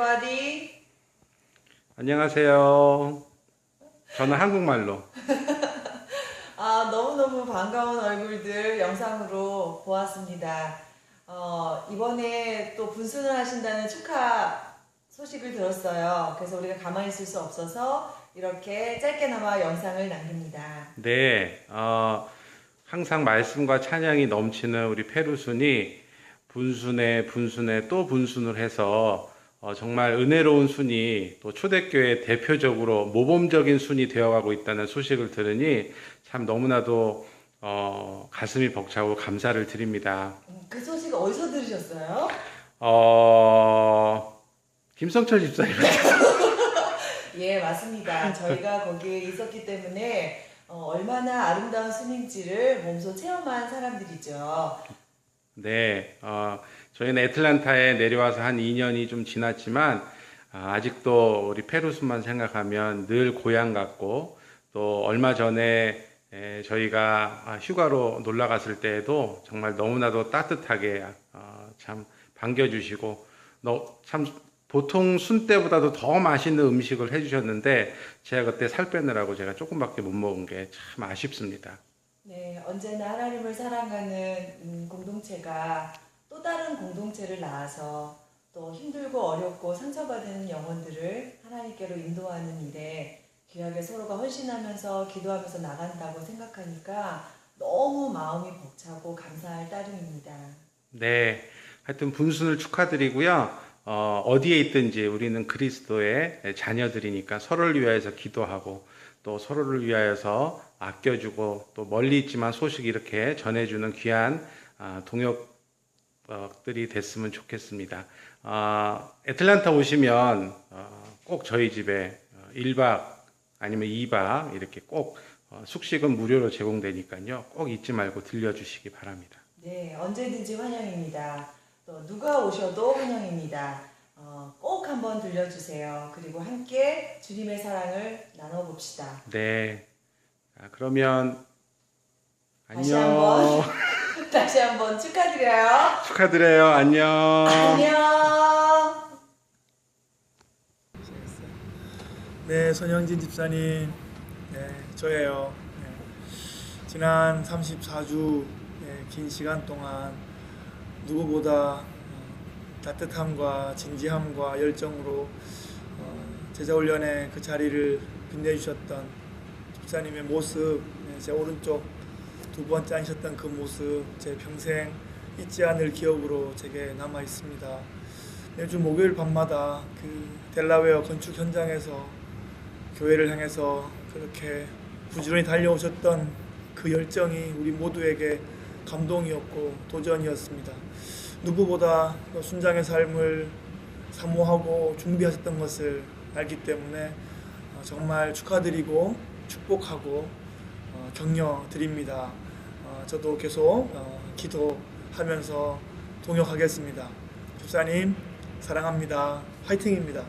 everybody. 안녕하세요. 저는 한국말로. 아, 너무너무 반가운 얼굴들 영상으로 보았습니다. 어, 이번에 또 분순을 하신다는 축하 소식을 들었어요. 그래서 우리가 가만히 있을 수 없어서 이렇게 짧게나마 영상을 남깁니다. 네, 어, 항상 말씀과 찬양이 넘치는 우리 페루순이 분순에 분순에 또 분순을 해서 어, 정말 은혜로운 순이 또 초대교회 대표적으로 모범적인 순이 되어가고 있다는 소식을 들으니 참 너무나도 어, 가슴이 벅차고 감사를 드립니다. 음, 그 소식 어디서 들으셨어요? 어, 김성철 집사님. 예, 맞습니다. 저희가 거기에 있었기 때문에 어, 얼마나 아름다운 순인지를 몸소 체험한 사람들이죠. 네, 어, 저희는 애틀란타에 내려와서 한 2년이 좀 지났지만 아, 아직도 우리 페루스만 생각하면 늘 고향 같고 또 얼마 전에 에, 저희가 아, 휴가로 놀러 갔을 때에도 정말 너무나도 따뜻하게 어, 참 반겨주시고 너, 참 보통 순 때보다도 더 맛있는 음식을 해주셨는데 제가 그때 살 빼느라고 제가 조금밖에 못 먹은 게 참 아쉽습니다. 네, 언제나 하나님을 사랑하는 음, 공동체가 또 다른 공동체를 낳아서 또 힘들고 어렵고 상처받은 영혼들을 하나님께로 인도하는 일에 귀하게 서로가 헌신하면서 기도하면서 나간다고 생각하니까 너무 마음이 벅차고 감사할 따름입니다. 네, 하여튼 분순을 축하드리고요. 어, 어디에 있든지 우리는 그리스도의 자녀들이니까 서로를 위하여서 기도하고 또 서로를 위하여서 아껴주고 또 멀리 있지만 소식 이렇게 전해주는 귀한 아, 동역들이 됐으면 좋겠습니다. 아, 애틀란타 오시면 어, 꼭 저희 집에 1박 아니면 2박 이렇게 꼭 어, 숙식은 무료로 제공되니까요. 꼭 잊지 말고 들려주시기 바랍니다. 네, 언제든지 환영입니다. 또 누가 오셔도 환영입니다. 어, 꼭 한번 들려주세요. 그리고 함께 주님의 사랑을 나눠봅시다. 네. 자, 그러면 다시 안녕. 한번. 다시 한번 축하드려요. 축하드려요. 안녕. 안녕. 네, 손영진 집사님, 네, 저예요. 네, 지난 34주 네, 긴 시간 동안 누구보다 어, 따뜻함과 진지함과 열정으로 어, 제자훈련의 그 자리를 빛내주셨던 집사님의 모습, 네, 제 오른쪽 두 번째 앉으셨던 그 모습, 제 평생 잊지 않을 기억으로 제게 남아 있습니다. 매주 목요일 밤마다 그 델라웨어 건축 현장에서 교회를 향해서 그렇게 부지런히 달려오셨던 그 열정이 우리 모두에게 감동이었고 도전이었습니다. 누구보다 그 순장의 삶을 사모하고 준비하셨던 것을 알기 때문에 어, 정말 축하드리고 축복하고 어, 격려 드립니다. 어, 저도 계속 어, 기도하면서 동역하겠습니다. 집사님 사랑합니다. 화이팅입니다.